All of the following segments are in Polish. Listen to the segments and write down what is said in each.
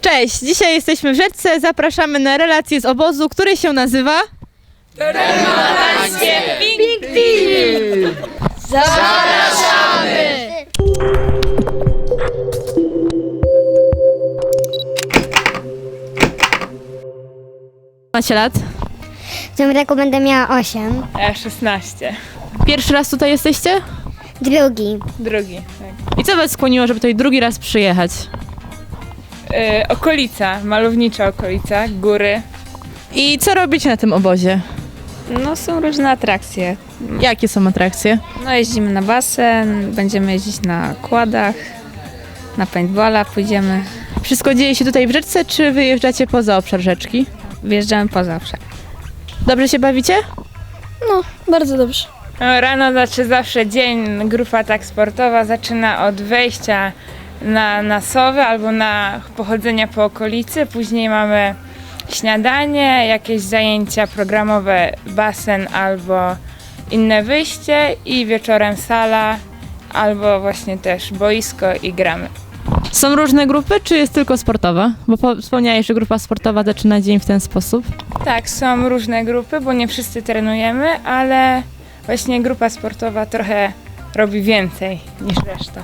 Cześć, dzisiaj jesteśmy w Rzeczce, zapraszamy na relację z obozu, który się nazywa... Macie lat? W tym roku będę miała 8. Ja 16. Pierwszy raz tutaj jesteście? Drugi. Drugi. Tak. I co was skłoniło, żeby tutaj drugi raz przyjechać? Yy, okolica, malownicza okolica, góry. I co robicie na tym obozie? No są różne atrakcje. Jakie są atrakcje? No jeździmy na basen, będziemy jeździć na kładach, na paintballa pójdziemy, Wszystko dzieje się tutaj w Rzeczce, czy wyjeżdżacie poza obszar rzeczki? wjeżdżamy poza obszar. Dobrze się bawicie? No, bardzo dobrze. No, rano znaczy zawsze dzień, grupa tak sportowa zaczyna od wejścia na, na Sowę albo na pochodzenia po okolicy. Później mamy śniadanie, jakieś zajęcia programowe, basen albo inne wyjście i wieczorem sala albo właśnie też boisko i gramy. Są różne grupy, czy jest tylko sportowa? Bo po- wspomniałeś, że grupa sportowa zaczyna dzień w ten sposób. Tak, są różne grupy, bo nie wszyscy trenujemy, ale właśnie grupa sportowa trochę robi więcej niż reszta.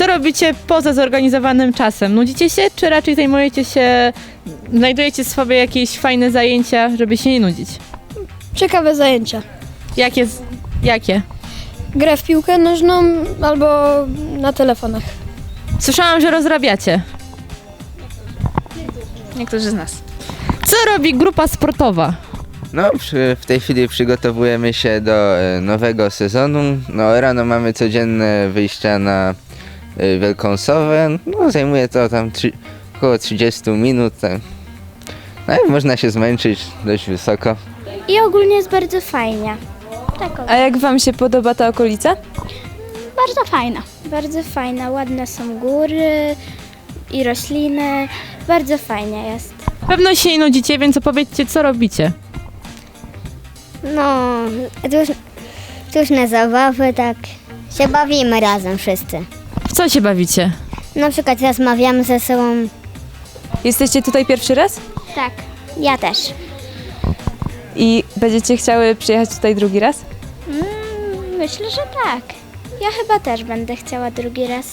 Co robicie poza zorganizowanym czasem? Nudzicie się, czy raczej zajmujecie się, znajdujecie sobie jakieś fajne zajęcia, żeby się nie nudzić? Ciekawe zajęcia. Jakie? z- Jakie? Grę w piłkę nożną albo na telefonach. Słyszałam, że rozrabiacie. Niektórzy z nas. Co robi grupa sportowa? No, przy, w tej chwili przygotowujemy się do e, nowego sezonu. No, rano mamy codzienne wyjścia na e, Wielką Sowę. No, zajmuje to tam trzy, około 30 minut. Tak. No i można się zmęczyć dość wysoko. I ogólnie jest bardzo fajnie. Tak, A jak Wam się podoba ta okolica? bardzo fajna. Bardzo fajna, ładne są góry i rośliny. Bardzo fajnie jest. Pewno się nie nudzicie, więc opowiedzcie, co robicie. No, róż, różne zabawy, tak. Się bawimy razem wszyscy. W co się bawicie? Na przykład rozmawiamy ze sobą. Jesteście tutaj pierwszy raz? Tak, ja też. I będziecie chciały przyjechać tutaj drugi raz? Myślę, że tak. Ja chyba też będę chciała drugi raz.